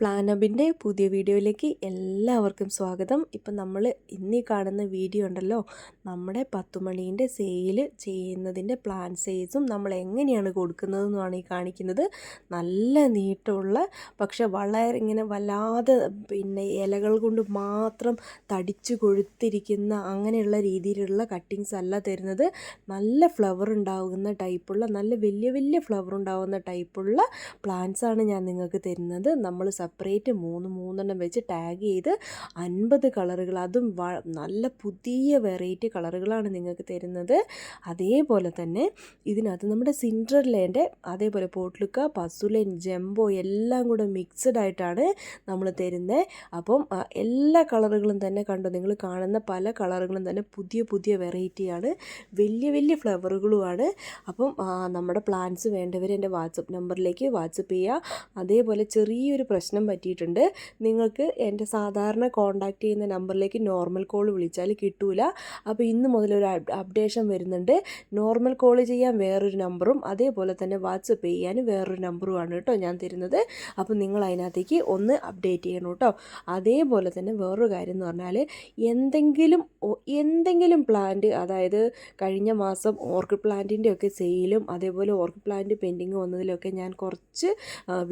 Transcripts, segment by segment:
പ്ലാനബിന്റെ പുതിയ വീഡിയോയിലേക്ക് എല്ലാവർക്കും സ്വാഗതം. ഇപ്പം നമ്മൾ ഇന്നീ കാണുന്ന വീഡിയോ ഉണ്ടല്ലോ നമ്മുടെ പത്തുമണീന്റെ സെയിൽ ചെയ്യുന്നതിന്റെ പ്ലാൻ സൈസും നമ്മൾ എങ്ങനെയാണ് കൊടുക്കുന്നതെന്നാണ് ഈ കാണിക്കുന്നത്. നല്ല നീട്ടമുള്ള പക്ഷെ വളരെ ഇങ്ങനെ വല്ലാതെ പിന്നെ ഇലകൾ കൊണ്ട് മാത്രം തടിച്ചു കൊഴുത്തിരിക്കുന്ന അങ്ങനെയുള്ള രീതിയിലുള്ള കട്ടിങ്സ് അല്ല തരുന്നത്. നല്ല ഫ്ലവർ ഉണ്ടാകുന്ന ടൈപ്പുള്ള നല്ല വലിയ വലിയ ഫ്ലവർ ഉണ്ടാകുന്ന ടൈപ്പുള്ള ആണ് ഞാൻ നിങ്ങൾക്ക് തരുന്നത്. നമ്മൾ സെപ്പറേറ്റ് മൂന്ന് മൂന്നെണ്ണം വെച്ച് ടാഗ് ചെയ്ത് അൻപത് കളറുകൾ അതും നല്ല പുതിയ വെറൈറ്റി കളറുകളാണ് നിങ്ങൾക്ക് തരുന്നത്. അതേപോലെ തന്നെ ഇതിനകത്ത് നമ്മുടെ സിൻഡ്രലേന്റെ അതേപോലെ പോട്ട്ലുക്ക പസുലൻ ജംബോ എല്ലാം കൂടെ മിക്സഡ് ആയിട്ടാണ് നമ്മൾ തരുന്നത് അപ്പം എല്ലാ കളറുകളും തന്നെ കണ്ടോ? നിങ്ങൾ കാണുന്ന പല കളറുകളും തന്നെ പുതിയ പുതിയ വെറൈറ്റിയാണ്. വലിയ വലിയ ഫ്ലവറുകളുമാണ്. അപ്പം നമ്മുടെ പ്ലാന്റ്സ് വേണ്ടവർ എന്റെ വാട്സപ്പ് നമ്പറിലേക്ക് വാട്സപ്പ് ചെയ്യുക. അതേപോലെ ചെറിയൊരു പ്രശ്നം പറ്റിയിട്ടുണ്ട്. നിങ്ങൾക്ക് എന്റെ സാധാരണ കോൺടാക്റ്റ് ചെയ്യുന്ന നമ്പറിലേക്ക് നോർമൽ കോൾ വിളിച്ചാൽ കിട്ടൂല. അപ്പോൾ ഇന്ന് മുതൽ ഒരു അപ്ഡേഷൻ വരുന്നുണ്ട്. നോർമൽ കോൾ ചെയ്യാൻ വേറൊരു നമ്പറും അതേപോലെ തന്നെ വാട്സപ്പ് ചെയ്യാൻ വേറൊരു നമ്പറുമാണ് കേട്ടോ ഞാൻ തരുന്നത്. അപ്പോൾ നിങ്ങൾ അതിനകത്തേക്ക് ഒന്ന് അപ്ഡേറ്റ് ചെയ്യണം കേട്ടോ. അതേപോലെ തന്നെ വേറൊരു കാര്യം എന്ന് പറഞ്ഞാൽ എന്തെങ്കിലും എന്തെങ്കിലും പ്ലാന്റ് അതായത് കഴിഞ്ഞ മാസം ഓർക്കിഡ് പ്ലാന്റിന്റെ ഒക്കെ സെയിലും അതേപോലെ ഓർക്കിഡ് പ്ലാന്റ് പെൻഡിങ് വന്നതിലൊക്കെ ഞാൻ കുറച്ച്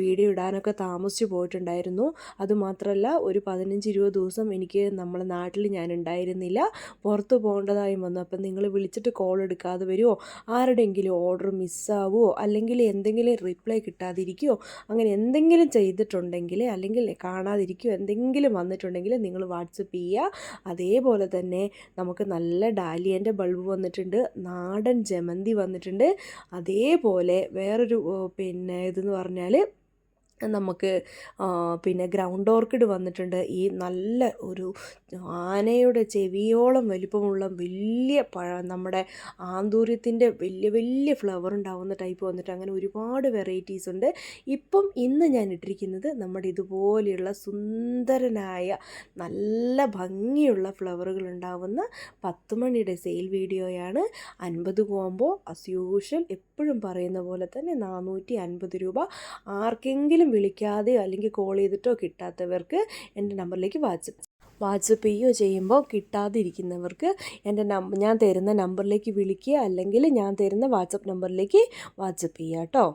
വീഡിയോ ഇടാനൊക്കെ താമസിച്ചു പോയിട്ടുണ്ടായിരുന്നു അതുമാത്രമല്ല ഒരു പതിനഞ്ച് ഇരുപത് ദിവസം എനിക്ക് നമ്മളെ നാട്ടിൽ ഞാൻ ഉണ്ടായിരുന്നില്ല പുറത്ത് പോകേണ്ടതായും വന്നു. അപ്പം നിങ്ങൾ വിളിച്ചിട്ട് കോൾ എടുക്കാതെ വരുമോ ആരുടെയെങ്കിലും ഓർഡർ മിസ്സാവോ അല്ലെങ്കിൽ എന്തെങ്കിലും റിപ്ലൈ കിട്ടാതിരിക്കുമോ അങ്ങനെ എന്തെങ്കിലും ചെയ്തിട്ടുണ്ടെങ്കിൽ അല്ലെങ്കിൽ കാണാതിരിക്കോ എന്തെങ്കിലും വന്നിട്ടുണ്ടെങ്കിൽ നിങ്ങൾ വാട്സപ്പ് ചെയ്യുക. അതേപോലെ തന്നെ നമുക്ക് നല്ല ഡാലിയന്റെ ബൾബ് വന്നിട്ടുണ്ട്. നാടൻ ജമന്തി വന്നിട്ടുണ്ട്. അതേപോലെ വേറൊരു പിന്നെ ഇതെന്ന് പറഞ്ഞാൽ നമുക്ക് പിന്നെ ഗ്രൗണ്ട് ഓർക്കിഡ് വന്നിട്ടുണ്ട്. ഈ നല്ല ഒരു ആനയുടെ ചെവിയോളം വലിപ്പമുള്ള വലിയ പഴ നമ്മുടെ ആന്തൂര്യത്തിന്റെ വലിയ വലിയ ഫ്ലവർ ഉണ്ടാവുന്ന ടൈപ്പ് വന്നിട്ട് അങ്ങനെ ഒരുപാട് വെറൈറ്റീസ് ഉണ്ട്. ഇപ്പം ഇന്ന് ഞാൻ ഇട്ടിരിക്കുന്നത് നമ്മുടെ ഇതുപോലെയുള്ള സുന്ദരനായ നല്ല ഭംഗിയുള്ള ഫ്ലവറുകൾ ഉണ്ടാവുന്ന പത്ത് മണിയുടെ സെയിൽ വീഡിയോയാണ് അൻപത് കോമ്പോ അസ് യൂഷ്വൽ എപ്പോഴും പറയുന്ന പോലെ തന്നെ നാനൂറ്റി അൻപത് രൂപ. ആർക്കെങ്കിലും വിളിക്കാതെയോ അല്ലെങ്കിൽ കോൾ ചെയ്തിട്ടോ കിട്ടാത്തവർക്ക് എന്റെ നമ്പറിലേക്ക് വാട്സപ്പ് വാട്സപ്പ് ചെയ്യുകയോ ചെയ്യുമ്പോൾ കിട്ടാതിരിക്കുന്നവർക്ക് എന്റെ നമ്പർ ഞാൻ തരുന്ന നമ്പറിലേക്ക് വിളിക്കുക അല്ലെങ്കിൽ ഞാൻ തരുന്ന വാട്സപ്പ് നമ്പറിലേക്ക് വാട്സപ്പ് ചെയ്യുക കേട്ടോ.